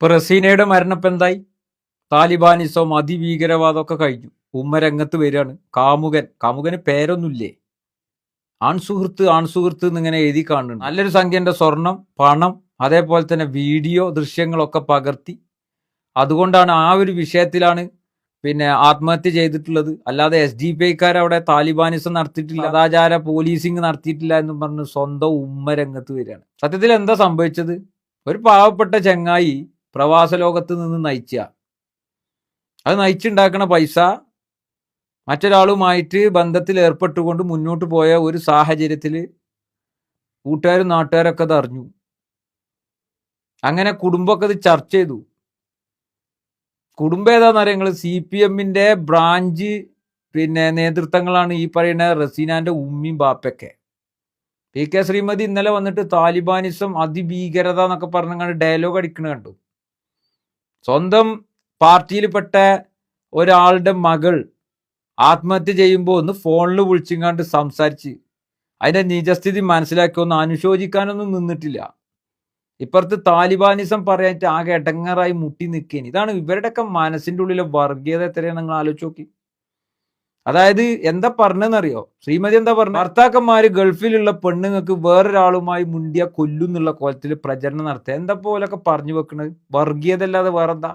ഇപ്പൊ റസീനയുടെ മരണപ്പെന്തായി എന്തായി? അതിഭീകരവാദം ഒക്കെ കഴിഞ്ഞു. ഉമ്മ രംഗത്ത് വരികയാണ്. കാമുകൻ. കാമുകന് പേരൊന്നുമില്ലേ? ആൺസുഹൃത്ത് ആൺസുഹൃത്ത് എന്നിങ്ങനെ എഴുതി കാണുന്നുണ്ട്. നല്ലൊരു സംഖ്യന്റെ സ്വർണം പണം അതേപോലെ തന്നെ വീഡിയോ ദൃശ്യങ്ങളൊക്കെ പകർത്തി. അതുകൊണ്ടാണ് ആ ഒരു വിഷയത്തിലാണ് പിന്നെ ആത്മഹത്യ ചെയ്തിട്ടുള്ളത്. അല്ലാതെ എസ് ഡി പി ഐക്കാർ അവിടെ താലിബാനിസം നടത്തിയിട്ടില്ല. സദാചാര പോലീസിങ് നടത്തിയിട്ടില്ല എന്നും പറഞ്ഞ് സ്വന്തം ഉമ്മ രംഗത്ത് വരികയാണ്. സത്യത്തിൽ എന്താ സംഭവിച്ചത്? ഒരു പാവപ്പെട്ട ചങ്ങായി പ്രവാസ ലോകത്ത് നിന്ന് നയിച്ച. അത് നയിച്ചുണ്ടാക്കണ പൈസ മറ്റൊരാളുമായിട്ട് ബന്ധത്തിൽ ഏർപ്പെട്ടുകൊണ്ട് മുന്നോട്ട് പോയ ഒരു സാഹചര്യത്തിൽ കൂട്ടുകാരും നാട്ടുകാരൊക്കെ അത് അറിഞ്ഞു. അങ്ങനെ കുടുംബമൊക്കെ ഇത് ചർച്ച ചെയ്തു. കുടുംബം ഏതാന്ന് അറിയാം നിങ്ങൾ സി പി എമ്മിന്റെ ബ്രാഞ്ച് പിന്നെ നേതൃത്വങ്ങളാണ് ഈ പറയുന്ന റസീനാന്റെ ഉമ്മിയും ബാപ്പയൊക്കെ. പി കെ ശ്രീമതി ഇന്നലെ വന്നിട്ട് താലിബാനിസം അതിഭീകരത എന്നൊക്കെ പറഞ്ഞാണ് ഡയലോഗ് അടിക്കണ കണ്ടു. സ്വന്തം പാർട്ടിയിൽപ്പെട്ട ഒരാളുടെ മകൾ ആത്മഹത്യ ചെയ്യുമ്പോൾ ഒന്ന് ഫോണിൽ വിളിച്ചിങ്ങാണ്ട് സംസാരിച്ച് അതിന്റെ നിജസ്ഥിതി മനസ്സിലാക്കി ഒന്ന് അനുശോചിക്കാനൊന്നും നിന്നിട്ടില്ല. ഇപ്പുറത്ത് താലിബാനിസം പറയാനായിട്ട് ആകെ എടങ്ങറായി മുട്ടി നിൽക്കേനി ഇതാണ് ഇവരുടെയൊക്കെ മനസ്സിന്റെ ഉള്ളിലെ വർഗീയത എത്രയാണ് നിങ്ങൾ ആലോചിച്ച് നോക്കി. അതായത് എന്താ പറഞ്ഞെന്നറിയോ ശ്രീമതി എന്താ പറഞ്ഞു? ഭർത്താക്കന്മാര് ഗൾഫിലുള്ള പെണ്ണുങ്ങൾക്ക് വേറൊരാളുമായി മുണ്ടിയ കൊല്ലുന്നുള്ള കോലത്തിൽ പ്രചരണം നടത്തുക. എന്താ പോലൊക്കെ പറഞ്ഞു വെക്കണത്? വർഗീയത അല്ലാതെ വേറെന്താ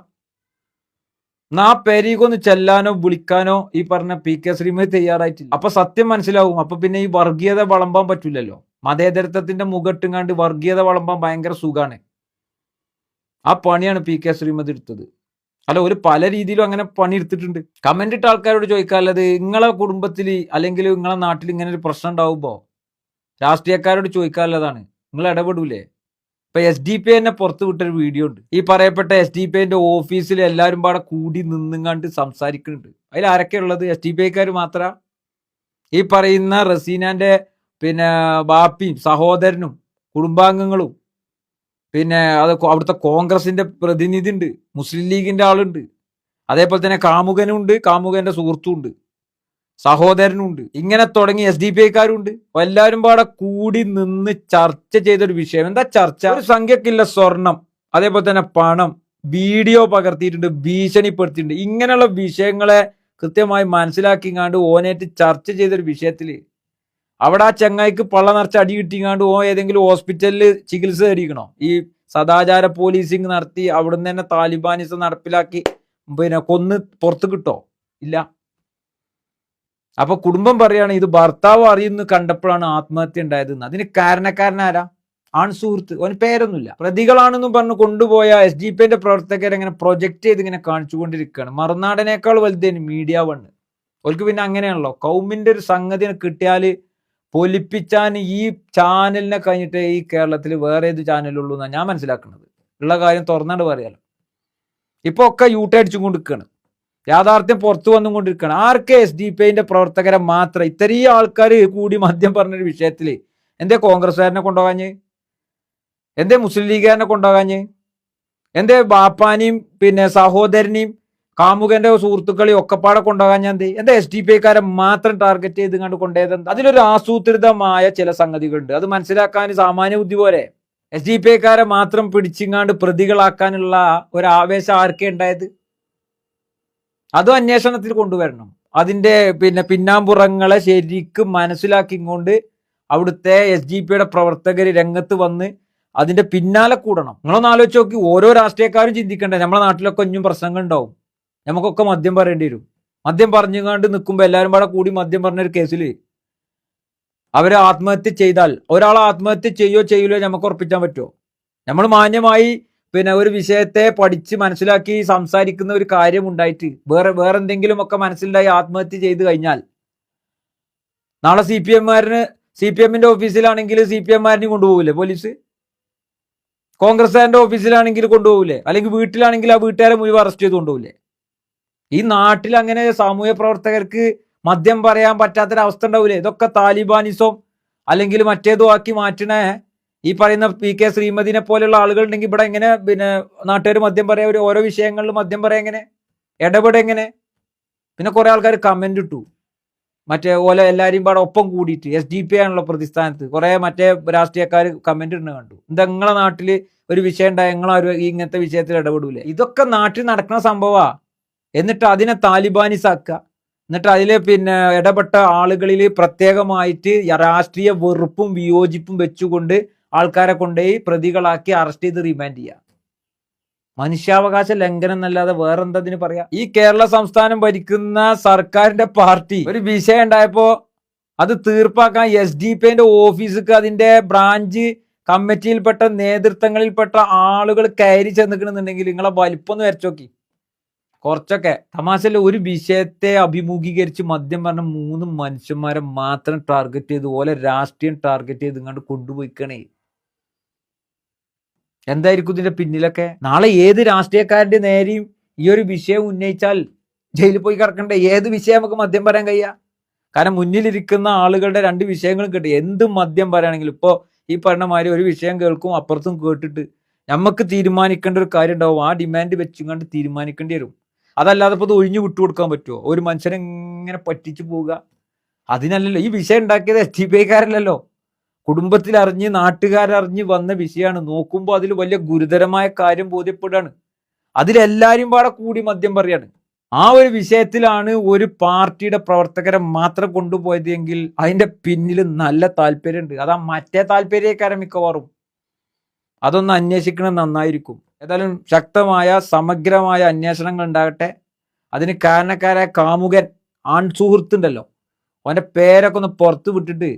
നാ പെരീകൊന്ന് ചെല്ലാനോ വിളിക്കാനോ ഈ പറഞ്ഞ പി കെ ശ്രീമതി തയ്യാറായിട്ടില്ല. അപ്പൊ സത്യം മനസ്സിലാവും. അപ്പൊ പിന്നെ ഈ വർഗീയത വളമ്പാൻ പറ്റില്ലല്ലോ മതേതരത്വത്തിന്റെ മുഖട്ടും കണ്ട് വർഗീയത വളമ്പാൻ ഭയങ്കര സുഖാണ്. ആ പണിയാണ് പി കെ ശ്രീമതി എടുത്തത്. അല്ല ഒരു പല രീതിയിലും അങ്ങനെ പണിയെടുത്തിട്ടുണ്ട്. കമന്റ് ഇട്ട ആൾക്കാരോട് ചോദിക്കാനുള്ളത് നിങ്ങളെ കുടുംബത്തിൽ അല്ലെങ്കിൽ നിങ്ങളെ നാട്ടിൽ ഇങ്ങനെ ഒരു പ്രശ്നം ഉണ്ടാവുമ്പോ രാഷ്ട്രീയക്കാരോട് ചോദിക്കാനുള്ളതാണ് നിങ്ങൾ ഇടപെടൂലേ? ഇപ്പൊ എസ് ഡി പി തന്നെ പുറത്തു വിട്ടൊരു വീഡിയോ ഉണ്ട്. ഈ പറയപ്പെട്ട എസ് ഡി പി ഐന്റെ ഓഫീസിൽ എല്ലാവരും പാടെ കൂടി നിന്നുങ്ങാണ്ട് സംസാരിക്കുന്നുണ്ട്. അതിൽ ആരൊക്കെ ഉള്ളത്? എസ് ഡി പി ഐക്കാർ മാത്ര? ഈ പറയുന്ന റസീനാന്റെ പിന്നെ ബാപ്പിയും സഹോദരനും കുടുംബാംഗങ്ങളും പിന്നെ അത് അവിടുത്തെ കോൺഗ്രസിന്റെ പ്രതിനിധി ഉണ്ട് മുസ്ലിം ലീഗിന്റെ ആളുണ്ട്. അതേപോലെ തന്നെ കാമുകനുണ്ട് കാമുകന്റെ സുഹൃത്തുണ്ട് സഹോദരനുണ്ട്. ഇങ്ങനെ തുടങ്ങി എസ് ഡി പി ഐക്കാരുണ്ട്. എല്ലാവരും പാടെ കൂടി നിന്ന് ചർച്ച ചെയ്തൊരു വിഷയം. എന്താ ചർച്ച? ഒരു സംഖ്യക്കില്ല സ്വർണം അതേപോലെ തന്നെ പണം വീഡിയോ പകർത്തിയിട്ടുണ്ട് ഭീഷണിപ്പെടുത്തിയിട്ടുണ്ട്. ഇങ്ങനെയുള്ള വിഷയങ്ങളെ കൃത്യമായി മനസ്സിലാക്കി മനസ്സിലാക്കിങ്ങാണ്ട് ഓനേറ്റ് ചർച്ച ചെയ്തൊരു വിഷയത്തിൽ അവിടെ ആ ചെങ്ങായിക്ക് പള്ള നിറച്ച് അടി കിട്ടിങ്ങാണ്ട് ഓ ഏതെങ്കിലും ഹോസ്പിറ്റലിൽ ചികിത്സ തേടിക്കണോ? ഈ സദാചാര പോലീസിങ് നടത്തി അവിടുന്ന് തന്നെ താലിബാനിസം നടപ്പിലാക്കി പിന്നെ കൊന്ന് പുറത്ത് കിട്ടോ? ഇല്ല. അപ്പൊ കുടുംബം പറയാണ് ഇത് ഭർത്താവ് അറിയുന്നു കണ്ടപ്പോഴാണ് ആത്മഹത്യ ഉണ്ടായത് അതിന് കാരണക്കാരനാരാ ആൺ സുഹൃത്ത്. അവന് പേരൊന്നുമില്ല. പ്രതികളാണെന്നും പറഞ്ഞ് കൊണ്ടുപോയ എസ് ഡി പിന്റെ പ്രവർത്തകരെ ഇങ്ങനെ പ്രൊജക്ട് ചെയ്ത് ഇങ്ങനെ കാണിച്ചുകൊണ്ടിരിക്കുകയാണ്. മറുനാടനേക്കാൾ വലുതേന് മീഡിയ വണ്ണ് അവർക്ക് പിന്നെ അങ്ങനെയാണല്ലോ. കൗമിന്റെ ഒരു സംഗതി കിട്ടിയാൽ പൊലിപ്പിച്ചാൻ ഈ ചാനലിനെ കഴിഞ്ഞിട്ട് ഈ കേരളത്തിൽ വേറെ ഏത് ചാനലുള്ളൂ എന്നാണ് ഞാൻ മനസ്സിലാക്കുന്നത്. ഉള്ള കാര്യം തുറന്നാണ്ട് പറയാലോ. ഇപ്പൊ ഒക്കെ യൂട്ടേ അടിച്ചും കൊണ്ടിരിക്കുകയാണ് യാഥാർത്ഥ്യം പുറത്തു വന്നുകൊണ്ടിരിക്കുകയാണ് ആർക്ക് എസ് ഡി പി ഐന്റെ പ്രവർത്തകരെ മാത്രം ഇത്രയും ആൾക്കാർ കൂടി മദ്യം പറഞ്ഞൊരു വിഷയത്തിൽ എന്തേ കോൺഗ്രസ്സുകാരനെ കൊണ്ടുപോകാഞ്ഞ്? എന്തേ മുസ്ലിം ലീഗുകാരനെ കൊണ്ടുപോകാഞ്ഞ്? എന്തേ ബാപ്പാനെയും പിന്നെ സഹോദരനെയും കാമുകന്റെ സുഹൃത്തുക്കളെ ഒക്കെപ്പാടെ കൊണ്ടുപോകാൻ ഞാൻ എന്ത് എസ് ഡി പി ഐക്കാരെ മാത്രം ടാർഗറ്റ് ചെയ്ത് കണ്ട് കൊണ്ടുപോയത് അതിലൊരു ആസൂത്രിതമായ ചില സംഗതികളുണ്ട്. അത് മനസ്സിലാക്കാൻ സാമാന്യ ബുദ്ധി പോലെ എസ് ഡി പി ഐക്കാരെ മാത്രം പിടിച്ചിങ്ങാണ്ട് പ്രതികളാക്കാനുള്ള ഒരു ആവേശം ആർക്കേ ഉണ്ടായത് അതും അന്വേഷണത്തിൽ കൊണ്ടുവരണം. അതിന്റെ പിന്നെ പിന്നാമ്പുറങ്ങളെ ശരിക്കും മനസ്സിലാക്കിക്കൊണ്ട് അവിടുത്തെ എസ് ജി പിയുടെ പ്രവർത്തകർ രംഗത്ത് വന്ന് അതിന്റെ പിന്നാലെ കൂടണം. നിങ്ങളൊന്ന് ആലോചിച്ച് നോക്കി. ഓരോ രാഷ്ട്രീയക്കാരും ചിന്തിക്കണ്ടേ? നമ്മളെ നാട്ടിലൊക്കെ ഒന്നും പ്രശ്നങ്ങൾ ഉണ്ടാവും നമുക്കൊക്കെ മദ്യം പറയേണ്ടി വരും. മദ്യം പറഞ്ഞുകൊണ്ട് നിൽക്കുമ്പോൾ എല്ലാവരും പാടെ കൂടി മദ്യം പറഞ്ഞൊരു കേസിൽ അവർ ആത്മഹത്യ ചെയ്താൽ ഒരാൾ ആത്മഹത്യ ചെയ്യോ ചെയ്യില്ലോ നമുക്ക് ഉറപ്പിക്കാൻ പറ്റുമോ നമ്മൾ മാന്യമായി പിന്നെ ഒരു വിഷയത്തെ പഠിച്ച് മനസ്സിലാക്കി സംസാരിക്കുന്ന ഒരു കാര്യം ഉണ്ടായിട്ട് വേറെ വേറെ എന്തെങ്കിലും ഒക്കെ മനസ്സിലായി ആത്മഹത്യ ചെയ്ത് കഴിഞ്ഞാൽ നാളെ സി പി എമ്മാരന് സി പി എമ്മിന്റെ ഓഫീസിലാണെങ്കിൽ സി പി എമ്മാരനെയും കൊണ്ടുപോകില്ലേ പോലീസ്? കോൺഗ്രസ്സുകാരന്റെ ഓഫീസിലാണെങ്കിൽ കൊണ്ടുപോകില്ലേ അല്ലെങ്കിൽ വീട്ടിലാണെങ്കിൽ ആ വീട്ടുകാരെ മുഴുവൻ അറസ്റ്റ് ചെയ്ത് കൊണ്ടുപോകില്ലേ ഈ നാട്ടിൽ അങ്ങനെ സാമൂഹ്യ പ്രവർത്തകർക്ക് മദ്യം പറയാൻ പറ്റാത്തൊരവസ്ഥ ഉണ്ടാവില്ലേ ഇതൊക്കെ താലിബാനിസം അല്ലെങ്കിൽ മറ്റേതോ ആക്കി മാറ്റണേ ഈ പറയുന്ന പി കെ ശ്രീമതിനെ പോലെയുള്ള ആളുകൾ ഉണ്ടെങ്കിൽ ഇവിടെ എങ്ങനെ പിന്നെ നാട്ടുകാർ മദ്യം പറയാ? ഒരു ഓരോ വിഷയങ്ങളിലും മദ്യം പറയാ എങ്ങനെ? ഇടപെടെ എങ്ങനെ? പിന്നെ കുറെ ആൾക്കാർ കമന്റ് ഇട്ടു. മറ്റേ ഓല എല്ലാരെയും പാടെ ഒപ്പം കൂടിയിട്ട് എസ് ഡി പി ആണല്ലോ പ്രതിസ്ഥാനത്ത്. കുറെ മറ്റേ രാഷ്ട്രീയക്കാർ കമന്റ് ഇടുന്ന കണ്ടു. എന്താ നിങ്ങളെ നാട്ടിൽ ഒരു വിഷയം ഉണ്ടായ ഞങ്ങളാരും ഈ ഇങ്ങനത്തെ വിഷയത്തിൽ ഇടപെടൂലേ. ഇതൊക്കെ നാട്ടിൽ നടക്കുന്ന സംഭവമാ എന്നിട്ട് അതിനെ താലിബാനിസാക്കുക എന്നിട്ട് അതിൽ പിന്നെ ഇടപെട്ട ആളുകളിൽ പ്രത്യേകമായിട്ട് രാഷ്ട്രീയ വെറുപ്പും വിയോജിപ്പും വെച്ചുകൊണ്ട് ആൾക്കാരെ കൊണ്ടുപോയി പ്രതികളാക്കി അറസ്റ്റ് ചെയ്ത് റിമാൻഡ് ചെയ്യുക മനുഷ്യാവകാശ ലംഘനം എന്നല്ലാതെ വേറെന്തതിന് പറയാ? ഈ കേരള സംസ്ഥാനം ഭരിക്കുന്ന സർക്കാരിന്റെ പാർട്ടി ഒരു വിഷയം ഉണ്ടായപ്പോ അത് തീർപ്പാക്കാൻ എസ് ഡി പിന്റെ ഓഫീസിക്ക് അതിന്റെ ബ്രാഞ്ച് കമ്മിറ്റിയിൽപ്പെട്ട നേതൃത്വങ്ങളിൽപ്പെട്ട ആളുകൾ കയറി ചെന്നിക്കണമെന്നുണ്ടെങ്കിൽ നിങ്ങളെ വലിപ്പൊന്ന് വരച്ചു നോക്കി. കുറച്ചൊക്കെ. തമാശല്ല ഒരു വിഷയത്തെ അഭിമുഖീകരിച്ച് മദ്യം പറഞ്ഞ മൂന്ന് മനുഷ്യന്മാരെ മാത്രം ടാർഗറ്റ് ചെയ്ത് ഓലെ രാഷ്ട്രീയം ടാർഗറ്റ് ചെയ്ത് ഇങ്ങോട്ട് കൊണ്ടുപോയിക്കണേ. എന്തായിരിക്കും ഇതിന്റെ പിന്നിലൊക്കെ? നാളെ ഏത് രാഷ്ട്രീയക്കാരന്റെ നേരെയും ഈ ഒരു വിഷയം ഉന്നയിച്ചാൽ ജയിലിൽ പോയി കിടക്കണ്ടേ? ഏത് വിഷയം നമുക്ക് മദ്യം പറയാൻ കഴിയാ? കാരണം മുന്നിലിരിക്കുന്ന ആളുകളുടെ രണ്ട് വിഷയങ്ങളും കിട്ടും എന്ത് മദ്യം പറയുകയാണെങ്കിലും ഇപ്പോ ഈ പറഞ്ഞ മാതിരി ഒരു വിഷയം കേൾക്കും അപ്പുറത്തും കേട്ടിട്ട്. നമുക്ക് തീരുമാനിക്കേണ്ട ഒരു കാര്യം ഉണ്ടാവും. ആ ഡിമാൻഡ് വെച്ചുകൊണ്ട് തീരുമാനിക്കേണ്ടി വരും. അതല്ലാതെ ഇപ്പോൾ ഇത് ഒഴിഞ്ഞു വിട്ടുകൊടുക്കാൻ പറ്റുമോ ഒരു മനുഷ്യനെ ഇങ്ങനെ പറ്റിച്ചു പോവുക. അതിനല്ലല്ലോ ഈ വിഷയം ഉണ്ടാക്കിയത് എസ് ടി പി ഐക്കാരല്ലല്ലോ. കുടുംബത്തിൽ അറിഞ്ഞ് നാട്ടുകാരറിഞ്ഞ് വന്ന വിഷയമാണ് നോക്കുമ്പോൾ അതിൽ വലിയ ഗുരുതരമായ കാര്യം ബോധ്യപ്പെടുകയാണ്. അതിലെല്ലാരും പാടെ കൂടി മദ്യം പറയാണ്. ആ ഒരു വിഷയത്തിലാണ് ഒരു പാർട്ടിയുടെ പ്രവർത്തകരെ മാത്രം കൊണ്ടുപോയത് എങ്കിൽ അതിന്റെ പിന്നിൽ നല്ല താല്പര്യമുണ്ട്. അതാ മറ്റേ താല്പര്യക്കാരൻ മിക്കവാറും. അതൊന്ന് അന്വേഷിക്കണം നന്നായിരിക്കും. ഏതായാലും ശക്തമായ സമഗ്രമായ അന്വേഷണങ്ങൾ ഉണ്ടാകട്ടെ. അതിന് കാരണക്കാരായ കാമുകൻ ആൺ സുഹൃത്തുണ്ടല്ലോ അവന്റെ പേരൊക്കെ ഒന്ന് പുറത്ത് വിട്ടിട്ട്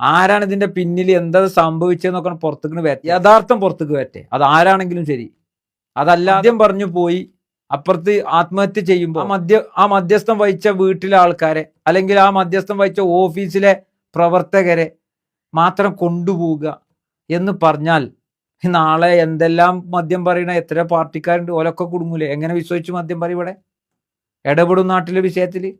ആരാണ് ഇതിന്റെ പിന്നിൽ എന്താ സംഭവിച്ചതെന്നൊക്കെ പുറത്തേക്ക് വരട്ടെ. യഥാർത്ഥം പുറത്തേക്ക് വരട്ടെ. അത് ആരാണെങ്കിലും ശരി. അതല്ല ആദ്യം പറഞ്ഞു പോയി അപ്പുറത്ത് ആത്മഹത്യ ചെയ്യുമ്പോൾ മധ്യ ആ മധ്യസ്ഥം വഹിച്ച വീട്ടിലെ ആൾക്കാരെ അല്ലെങ്കിൽ ആ മധ്യസ്ഥം വഹിച്ച ഓഫീസിലെ പ്രവർത്തകരെ മാത്രം കൊണ്ടുപോവുക എന്ന് പറഞ്ഞാൽ നാളെ എന്തെല്ലാം മദ്യം പറയണ എത്ര പാർട്ടിക്കാരുണ്ട് ഓലൊക്കെ കുടുങ്ങൂലേ? എങ്ങനെ വിശ്വസിച്ചു മദ്യം പറയും ഇവിടെ? ഇടപെടും നാട്ടിലെ വിഷയത്തിൽ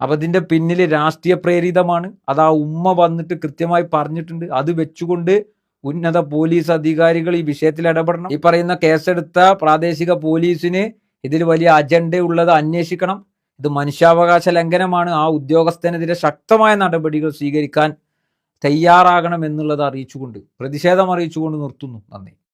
അപ്പൊ ഇതിന്റെ പിന്നിൽ രാഷ്ട്രീയ പ്രേരിതമാണ്. അത് ആ ഉമ്മ വന്നിട്ട് കൃത്യമായി പറഞ്ഞിട്ടുണ്ട്. അത് വെച്ചുകൊണ്ട് ഉന്നത പോലീസ് അധികാരികൾ ഈ വിഷയത്തിൽ ഇടപെടണം. ഈ പറയുന്ന കേസെടുത്ത പ്രാദേശിക പോലീസിന് ഇതിൽ വലിയ അജണ്ട ഉള്ളത് അന്വേഷിക്കണം. ഇത് മനുഷ്യാവകാശ ലംഘനമാണ്. ആ ഉദ്യോഗസ്ഥനെതിരെ ശക്തമായ നടപടികൾ സ്വീകരിക്കാൻ തയ്യാറാകണം എന്നുള്ളത് അറിയിച്ചുകൊണ്ട് പ്രതിഷേധം അറിയിച്ചുകൊണ്ട് നിർത്തുന്നു. നന്ദി.